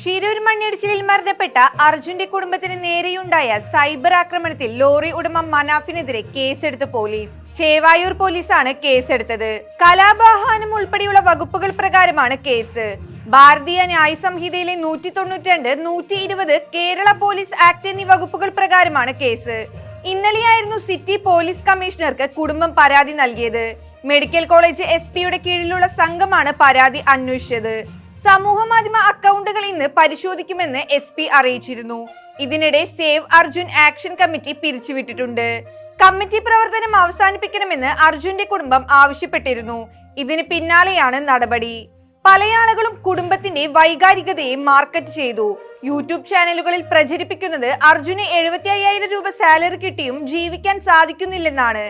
ഷിരൂർ മണ്ണിടിച്ചിലിൽ മരണപ്പെട്ട അർജുന്റെ കുടുംബത്തിന് നേരെയുണ്ടായ സൈബർ ആക്രമണത്തിൽ ലോറി ഉടമ മനാഫിനെതിരെ കേസെടുത്ത പോലീസ്. ചേവായൂർ പോലീസാണ് കേസെടുത്തത്. കലാബാഹാനം ഉൾപ്പെടെയുള്ള വകുപ്പുകൾ പ്രകാരമാണ് കേസ്. ഭാരതീയ ന്യായ സംഹിതയിലെ നൂറ്റി തൊണ്ണൂറ്റി രണ്ട് നൂറ്റി ഇരുപത് കേരള പോലീസ് ആക്ട് എന്നീ വകുപ്പുകൾ പ്രകാരമാണ് കേസ്. ഇന്നലെയായിരുന്നു സിറ്റി പോലീസ് കമ്മീഷണർക്ക് കുടുംബം പരാതി നൽകിയത്. മെഡിക്കൽ കോളേജ് എസ് പിയുടെ കീഴിലുള്ള സംഘമാണ് പരാതി അന്വേഷിച്ചത്. സമൂഹ മാധ്യമ അക്കൗണ്ടുകൾ ഇന്ന് പരിശോധിക്കുമെന്ന് എസ് പി അറിയിച്ചിരുന്നു. ഇതിനിടെ സേവ് അർജുൻ ആക്ഷൻ കമ്മിറ്റി പിരിച്ചുവിട്ടിട്ടുണ്ട്. കമ്മിറ്റി പ്രവർത്തനം അവസാനിപ്പിക്കണമെന്ന് അർജുന്റെ കുടുംബം ആവശ്യപ്പെട്ടിരുന്നു. ഇതിന് പിന്നാലെയാണ് നടപടി. പലയാളുകളും കുടുംബത്തിന്റെ വൈകാരികതയെ മാർക്കറ്റ് ചെയ്തു. യൂട്യൂബ് ചാനലുകളിൽ പ്രചരിപ്പിക്കുന്നത് അർജുന് എഴുപത്തി അയ്യായിരം രൂപ സാലറി കിട്ടിയും ജീവിക്കാൻ സാധിക്കുന്നില്ലെന്നാണ്.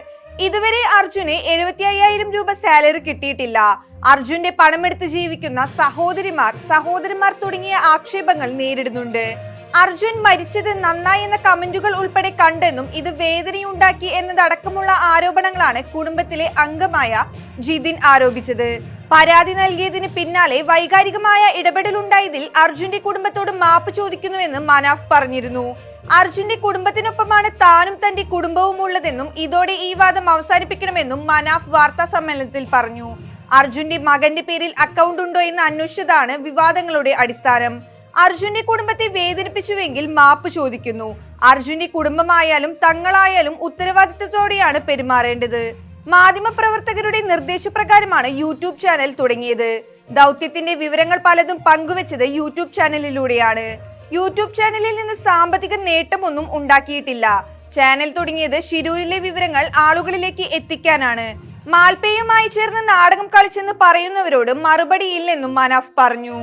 ഇതുവരെ അർജുന് എഴുപത്തി അയ്യായിരം രൂപ സാലറി കിട്ടിയിട്ടില്ല. അർജുന്റെ പണമെടുത്ത് ജീവിക്കുന്ന സഹോദരിമാർ സഹോദരന്മാർ തുടങ്ങിയ ആക്ഷേപങ്ങൾ നേരിടുന്നുണ്ട്. അർജുൻ മരിച്ചത് നന്നായി എന്ന കമന്റുകൾ ഉൾപ്പെടെ കണ്ടെന്നും ഇത് വേദനയുണ്ടാക്കി എന്നതടക്കമുള്ള ആരോപണങ്ങളാണ് കുടുംബത്തിലെ അംഗമായ ജിതിൻ ആരോപിച്ചത്. പരാതി നൽകിയതിന് പിന്നാലെ വൈകാരികമായ ഇടപെടലുണ്ടായതിൽ അർജുന്റെ കുടുംബത്തോട് മാപ്പ് ചോദിക്കുന്നുവെന്ന് മനാഫ് പറഞ്ഞിരുന്നു. അർജുന്റെ കുടുംബത്തിനൊപ്പമാണ് താനും തന്റെ കുടുംബവും ഉള്ളതെന്നും ഇതോടെ ഈ വാദം അവസാനിപ്പിക്കണമെന്നും മനാഫ് വാർത്താ സമ്മേളനത്തിൽ പറഞ്ഞു. അർജുന്റെ മകന്റെ പേരിൽ അക്കൗണ്ട് ഉണ്ടോ എന്ന് അന്വേഷിച്ചതാണ് വിവാദങ്ങളുടെ അടിസ്ഥാനം. അർജുന്റെ കുടുംബത്തെ വേദനിപ്പിച്ചുവെങ്കിൽ മാപ്പ് ചോദിക്കുന്നു. അർജുന്റെ കുടുംബമായാലും തങ്ങളായാലും ഉത്തരവാദിത്തത്തോടെയാണ് പെരുമാറേണ്ടത്. മാധ്യമപ്രവർത്തകരുടെ നിർദ്ദേശപ്രകാരമാണ് യൂട്യൂബ് ചാനൽ തുടങ്ങിയത്. ദൗത്യത്തിന്റെ വിവരങ്ങൾ പലതും പങ്കുവച്ചത് യൂട്യൂബ് ചാനലിലൂടെയാണ്. യൂട്യൂബ് ചാനലിൽ നിന്ന് സാമ്പത്തിക നേട്ടമൊന്നും ഉണ്ടാക്കിയിട്ടില്ല. ചാനൽ തുടങ്ങിയത് ഷിരൂരിലെ വിവരങ്ങൾ ആളുകളിലേക്ക് എത്തിക്കാനാണ്. മാൽപ്പയുമായി ചേർന്ന് നാടകം കളിച്ചെന്ന് പറയുന്നവരോട് മറുപടിയില്ലെന്നും മനാഫ് പറഞ്ഞു.